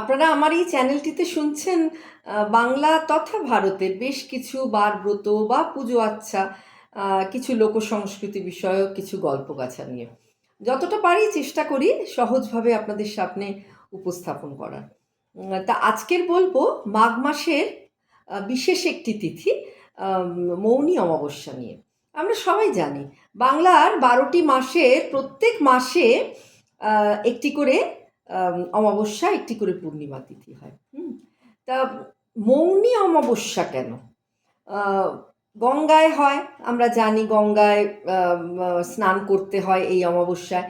আপনারা আমার এই চ্যানেলটিতে শুনছেন বাংলা তথা ভারতের বেশ কিছু বার ব্রত বা পুজো আচ্ছা কিছু লোক সংস্কৃতি বিষয়ক কিছু গল্প গাছা নিয়ে। যতটা পারি চেষ্টা করি সহজভাবে আপনাদের সামনে উপস্থাপন করার। তা আজকের বলব, মাঘ মাসের বিশেষ একটি তিথি মৌনী অমাবস্যা নিয়ে। আমরা সবাই জানি, বাংলার বারোটি মাসের প্রত্যেক মাসে একটি করে অমাবস্যা একটি করে পূর্ণিমা তিথি হয়। হুম? তা মৌনী অমাবস্যা কেন? গঙ্গায় হয়, আমরা জানি গঙ্গায় স্নান করতে হয় এই অমাবস্যায়।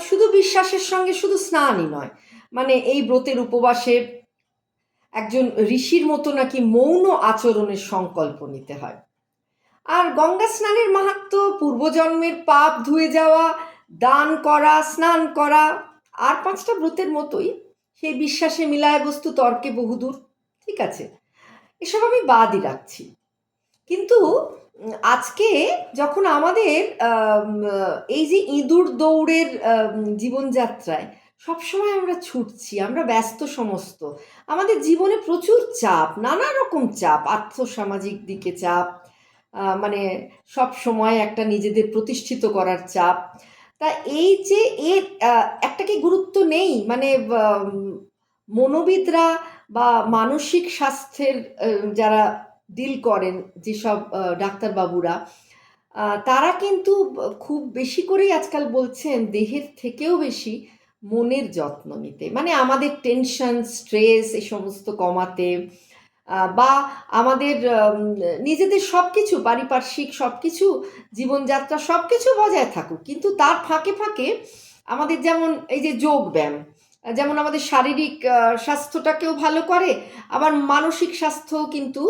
শুধু বিশ্বাসের সঙ্গে শুধু স্নানই নয় মানে এই ব্রতের উপবাসে একজন ঋষির মতো নাকি মৌন আচরণের সংকল্প নিতে হয়। আর গঙ্গা স্নানের মাহাত্ম, পূর্বজন্মের পাপ ধুয়ে যাওয়া, দান করা, স্নান করা আর পাঁচটা ব্রতের মতোই সেই বিশ্বাসে মিলায় বস্তু তর্কে বহুদূর। ঠিক আছে, এসব আমি বাদই রাখছি। কিন্তু আজকে যখন আমাদের এই যে ইঁদুর দৌড়ের জীবনযাত্রায় সবসময় আমরা ছুটছি, আমরা ব্যস্ত সমস্ত, আমাদের জীবনে প্রচুর চাপ, নানা রকম চাপ, আর্থসামাজিক দিকে চাপ মানে সব সময় একটা নিজেদের প্রতিষ্ঠিত করার চাপ তা এই যে এর একটা কি গুরুত্ব নেই? মানে মনোবিদরা বা মানসিক স্বাস্থ্যের যারা ডিল করেন যেসব ডাক্তারবাবুরা তারা কিন্তু খুব বেশি করেই আজকাল বলছেন দেহের থেকেও বেশি মনের যত্ন নিতে। মানে আমাদের টেনশন স্ট্রেস এই সমস্ত কমাতে বা আমাদের নিজেদের সব কিছু পারিপার্শ্বিক সব কিছু জীবনযাত্রা সব কিছু বজায় থাকুক। কিন্তু তার ফাঁকে ফাঁকে আমাদের যেমন এই যে যোগ ব্যায়াম যেমন আমাদের শারীরিক স্বাস্থ্যটাকেও ভালো করে, আবার মানসিক স্বাস্থ্যও কিন্তু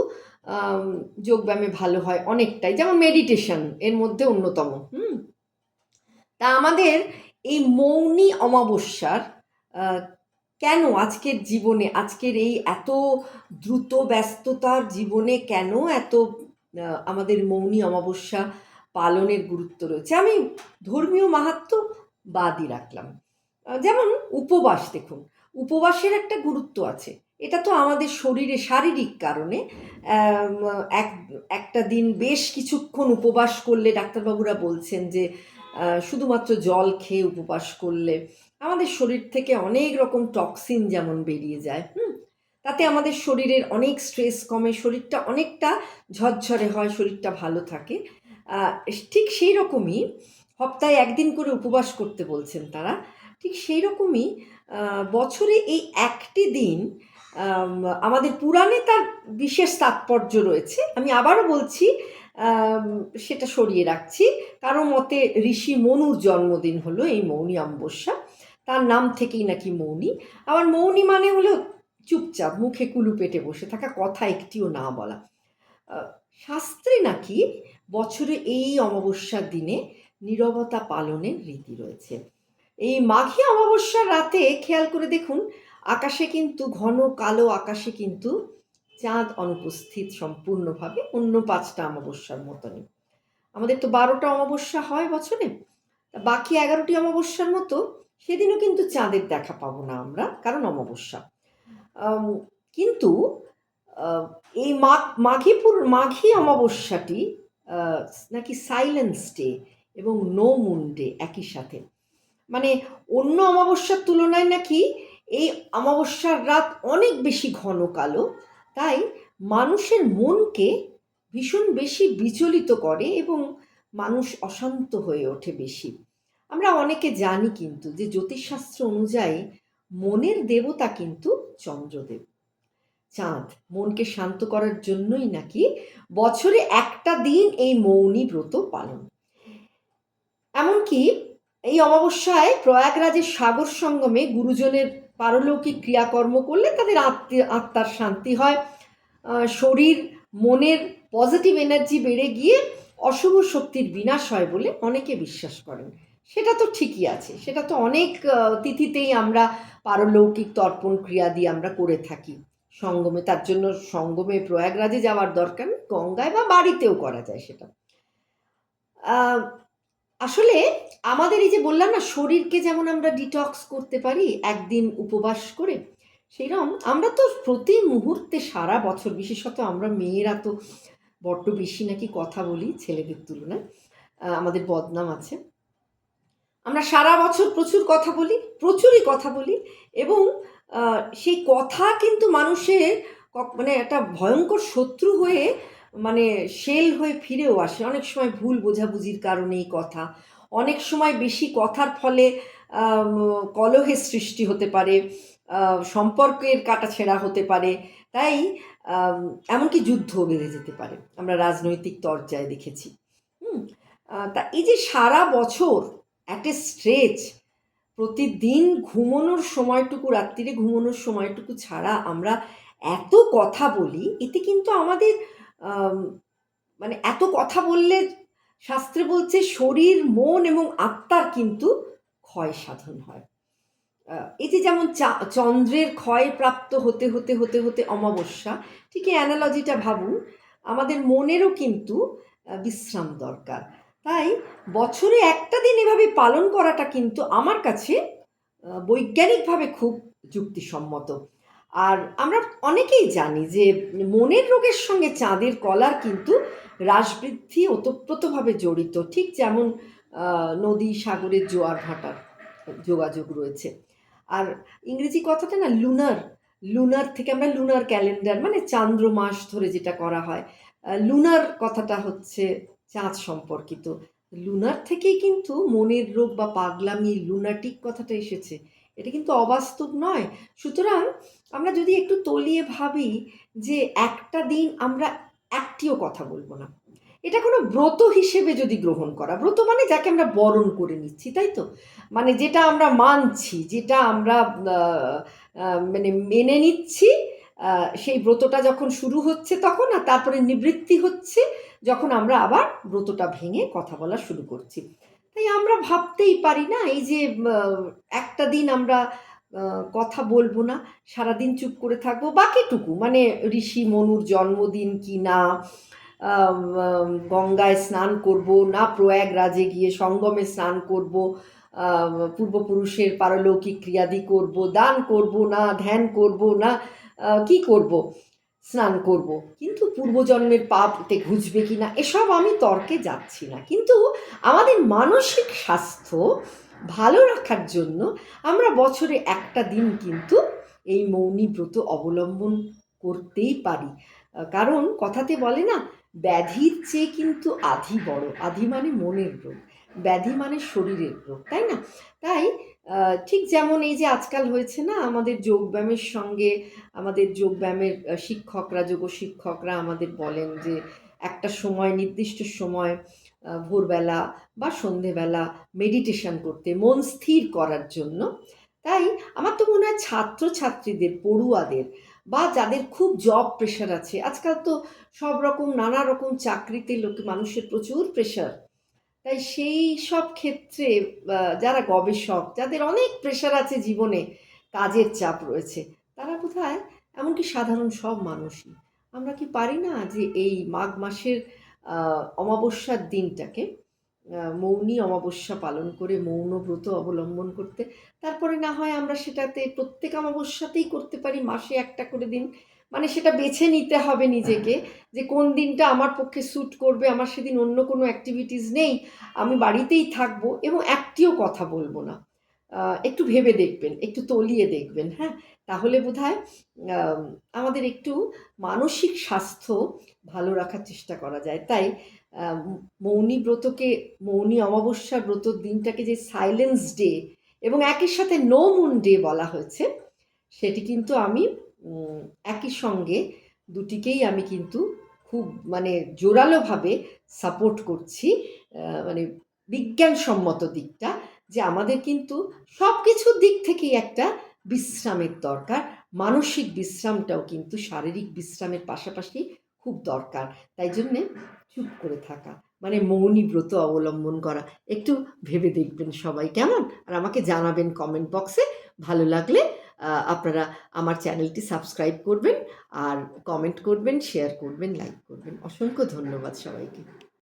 যোগব্যায়ামে ভালো হয় অনেকটাই। যেমন মেডিটেশন এর মধ্যে অন্যতম, হুম? তা আমাদের এই মৌনী অমাবস্যার কেন আজকের জীবনে, আজকের এই এত দ্রুত ব্যস্ততার জীবনে কেন এত আমাদের মৌনী অমাবস্যা পালনের গুরুত্ব রয়েছে? আমি ধর্মীয় মাহাত্ম বাদই রাখলাম। যেমন উপবাস দেখুন, উপবাসের একটা গুরুত্ব আছে। এটা তো আমাদের শরীরে শারীরিক কারণে এক, একটা দিন বেশ কিছুক্ষণ উপবাস করলে ডাক্তারবাবুরা বলছেন যে শুধুমাত্র জল খেয়ে উপবাস করলে আমাদের শরীর থেকে অনেক রকম টক্সিন যেমন বেরিয়ে যায়, হুম? তাতে আমাদের শরীরের অনেক স্ট্রেস কমে, শরীরটা অনেকটা ঝরঝরে হয়, শরীরটা ভালো থাকে। ঠিক সেই রকমই সপ্তাহে একদিন করে উপবাস করতে বলছেন তারা, ঠিক সেই রকমই বছরে এই একটি দিন আমাদের পুরাণে তার বিশেষ তাৎপর্য রয়েছে। আমি আবারও বলছি সেটা সরিয়ে রাখছি। কারও মতে ঋষি মনুর জন্মদিন হলো এই মৌনী অমাবস্যা। তার নাম থেকেই নাকি মৌনী। আবার মৌনী মানে হলো চুপচাপ মুখে কুলু পেটে বসে থাকা কথা একটিও না বলা। শাস্ত্রে নাকি বছরে এই অমাবস্যার দিনে নীরবতা পালনের রীতি রয়েছে। এই মাঘী অমাবস্যার রাতে খেয়াল করে দেখুন, আকাশে কিন্তু ঘন কালো আকাশে কিন্তু চাঁদ অনুপস্থিত সম্পূর্ণভাবে অন্য পাঁচটা অমাবস্যার মতনই। আমাদের তো বারোটা অমাবস্যা হয় বছরে বাকি এগারোটি অমাবস্যার মতো সেদিনও কিন্তু চাঁদের দেখা পাবো না আমরা, কারণ অমাবস্যা। কিন্তু এই মাঘ মাঘীপুর, মাঘী অমাবস্যাটি নাকি সাইলেন্স ডে এবং নো মুন ডে একই সাথে। মানে অন্য অমাবস্যার তুলনায় নাকি এই অমাবস্যার রাত অনেক বেশি ঘন কালো, তাই মানুষের মনকে ভীষণ বেশি বিচলিত করে এবং মানুষ অশান্ত হয়ে ওঠে বেশি। আমরা অনেকে জানি কিন্তু যে জ্যোতিষশাস্ত্র অনুযায়ী মনের দেবতা কিন্তু চন্দ্রদেব। চাঁদ মনকে শান্ত করার জন্যই নাকি বছরে একটা দিন এই মৌনী ব্রত পালন। এমনকি এই অমাবস্যায় প্রয়াগরাজের সাগর সঙ্গমে গুরুজনের পারলৌকিক ক্রিয়াকর্ম করলে তাদের আত্মীয় আত্মার শান্তি হয়। শরীর, মনের পজিটিভ এনার্জি বেড়ে গিয়ে অশুভ শক্তির বিনাশ হয় বলে অনেকে বিশ্বাস করেন। সেটা তো ঠিকই আছে। সেটা তো অনেক তিথিতেই আমরা পারলৌকিক তর্পণ ক্রিয়া দিয়ে আমরা করে থাকি। সঙ্গমে, তার জন্য সঙ্গমে প্রয়াগরাজে যাওয়ার দরকার গঙ্গায় বা বাড়িতেও করা যায় সেটা। আসলে আমাদের এই যে বললাম না, শরীরকে যেমন আমরা ডিটক্স করতে পারি, একদিন উপবাস করে সেইরকম আমরা তো প্রতি মুহূর্তে সারা বছর, বিশেষত আমরা মেয়েরা তো বড্ড বেশি নাকি কথা বলি ছেলেদের তুলনায় আমাদের বদনাম আছে। আমরা সারা বছর প্রচুর কথা বলি, প্রচুরই কথা বলি এবং সেই কথা কিন্তু মানুষের মানে একটা ভয়ঙ্কর শত্রু হয়ে মানে শেল হয়ে ফিরেও আসে। অনেক সময় ভুল বোঝাবুঝির কারণে এই কথা। অনেক সময় বেশি কথার ফলে কলহের সৃষ্টি হতে পারে সম্পর্কের কাটাছেঁড়া হতে পারে। তাই এমনকি যুদ্ধ বেঁধে যেতে পারে। আমরা রাজনৈতিক তরজায় দেখেছি। হুম তা এই যে সারা বছর একটা স্ট্রেচ প্রতিদিন ঘুমানোর সময়টুকু, রাত্রিরে ঘুমানোর সময়টুকু ছাড়া আমরা এত কথা বলি, এতে কিন্তু আমাদের মানে এত কথা বললে শাস্ত্রে বলছে শরীর, মন এবং আত্মার কিন্তু ক্ষয় সাধন হয়। এই যে যেমন চন্দ্রের ক্ষয় প্রাপ্ত হতে হতে হতে হতে অমাবস্যা, ঠিক এই অ্যানালজিটা ভাবুন, আমাদের মনেরও কিন্তু বিশ্রাম দরকার। তাই বছরে একটা দিন এভাবে পালন করাটা কিন্তু আমার কাছে বৈজ্ঞানিকভাবে খুব যুক্তিসম্মত। আর আমরা অনেকেই জানি যে মনের রোগের সঙ্গে চাঁদের কলার কিন্তু হ্রাসবৃদ্ধি ওতপ্রোতভাবে জড়িত, ঠিক যেমন নদী, সাগরের জোয়ার ভাটার যোগাযোগ রয়েছে। আর ইংরেজি কথাটা না লুনার লুনার থেকে আমরা লুনার ক্যালেন্ডার মানে চান্দ্র মাস ধরে যেটা করা হয়। লুনার কথাটা হচ্ছে চাঁদ সম্পর্কিত। লুনার থেকেই কিন্তু মনের রোগ বা পাগলামি লুনাটিক কথাটা এসেছে। এটা কিন্তু অবাস্তব নয়। সুতরাং আমরা যদি একটু তলিয়ে ভাবি যে একটা দিন আমরা একটিও কথা বলব না। এটা কোনো ব্রত হিসেবে যদি গ্রহণ করা, ব্রত মানে যাকে আমরা বরণ করে নিচ্ছি, তাই তো? মানে যেটা আমরা মানছি, যেটা আমরা মানে মেনে নিচ্ছি সেই ব্রতটা যখন শুরু হচ্ছে তখন আর তারপরে নিবৃত্তি হচ্ছে যখন আমরা আবার ব্রতটা ভেঙে কথা বলা শুরু করছি। তাই আমরা ভাবতেই পারি না, এই যে একটা দিন আমরা কথা বলব না, সারাদিন চুপ করে থাকব, বাকিটুকু মানে ঋষি মনুর জন্মদিন কি না গঙ্গায় স্নান করব না, প্রয়াগরাজে গিয়ে সঙ্গমে স্নান করব পূর্বপুরুষের পারলৌকিক ক্রিয়াদি করব, দান করব না, ধ্যান করব না কি করব? স্নান করব। কিন্তু পূর্বজন্মের পাপ পাপতে ঘুচবে কি না এসব আমি তর্কে যাচ্ছি না। কিন্তু আমাদের মানসিক স্বাস্থ্য ভালো রাখার জন্য আমরা বছরে একটা দিন কিন্তু এই মৌনী ব্রত অবলম্বন করতেই পারি। কারণ কথাতে বলে না, ব্যাধির চেয়ে কিন্তু আধি বড়। আধি মানে মনের রোগ, ব্যাধি মানে শরীরের রোগ, তাই না? তাই ঠিক যেমন এই যে আজকাল হয়েছে না, আমাদের যোগব্যায়ামের সঙ্গে আমাদের যোগব্যায়ামের শিক্ষকরা, যোগ শিক্ষকরা আমাদের বলেন যে একটা সময়, নির্দিষ্ট সময় ভোরবেলা বা সন্ধেবেলা মেডিটেশন করতে, মন স্থির করার জন্য। তাই আমার তো মনে হয় ছাত্রছাত্রীদের, পড়ুয়াদের বা যাদের খুব জব প্রেশার আছে, আজকাল তো সব রকম, নানা রকম চাকরিতে লোক, মানুষের প্রচুর প্রেশার সেই সব ক্ষেত্রে যারা গবেষক, যাদের অনেক প্রেশার আছে জীবনে, কাজের চাপ রয়েছে, তারা হয় এমনকি সাধারণ সব মানুষই। আমরা কি পারি না যে এই মাঘ মাসের অমাবস্যার দিনটাকে মৌনী অমাবস্যা পালন করে মৌন ব্রত অবলম্বন করতে, তারপরে না হয় আমরা সেটাতে প্রত্যেক অমাবস্যাতেই করতে পারি, মাসে একটা করে দিন। মানে সেটা বেছে নিতে হবে নিজেকে যে কোন দিনটা আমার পক্ষে স্যুট করবে, আমার সেদিন অন্য কোনো অ্যাক্টিভিটিস নেই, আমি বাড়িতেই থাকব এবং একটিও কথা বলব না। একটু ভেবে দেখবেন, একটু তলিয়ে দেখবেন হ্যাঁ? তাহলে বোধ আমাদের একটু মানসিক স্বাস্থ্য ভালো রাখার চেষ্টা করা যায়। তাই মৌনী ব্রতকে, মৌনী অমাবস্যা ব্রতর দিনটাকে যে সাইলেন্স ডে এবং একের সাথে নো মুন ডে বলা হয়েছে, সেটি কিন্তু আমি একই সঙ্গে দুটিকেই আমি কিন্তু খুব মানে জোরালোভাবে সাপোর্ট করছি মানে বিজ্ঞানসম্মত দিকটা যে আমাদের কিন্তু সব কিছুর দিক থেকেই একটা বিশ্রামের দরকার। মানসিক বিশ্রামটাও কিন্তু শারীরিক বিশ্রামের পাশাপাশি খুব দরকার। তাই জন্যে চুপ করে থাকা মানে মৌনী ব্রত অবলম্বন করা। একটু ভেবে দেখবেন সবাই কেমন? আর আমাকে জানাবেন কমেন্ট বক্সে ভালো লাগলে আপনারা আমার চ্যানেলটি সাবস্ক্রাইব করবেন আর কমেন্ট করবেন শেয়ার করবেন লাইক করবেন। অসংখ্য ধন্যবাদ সবাইকে।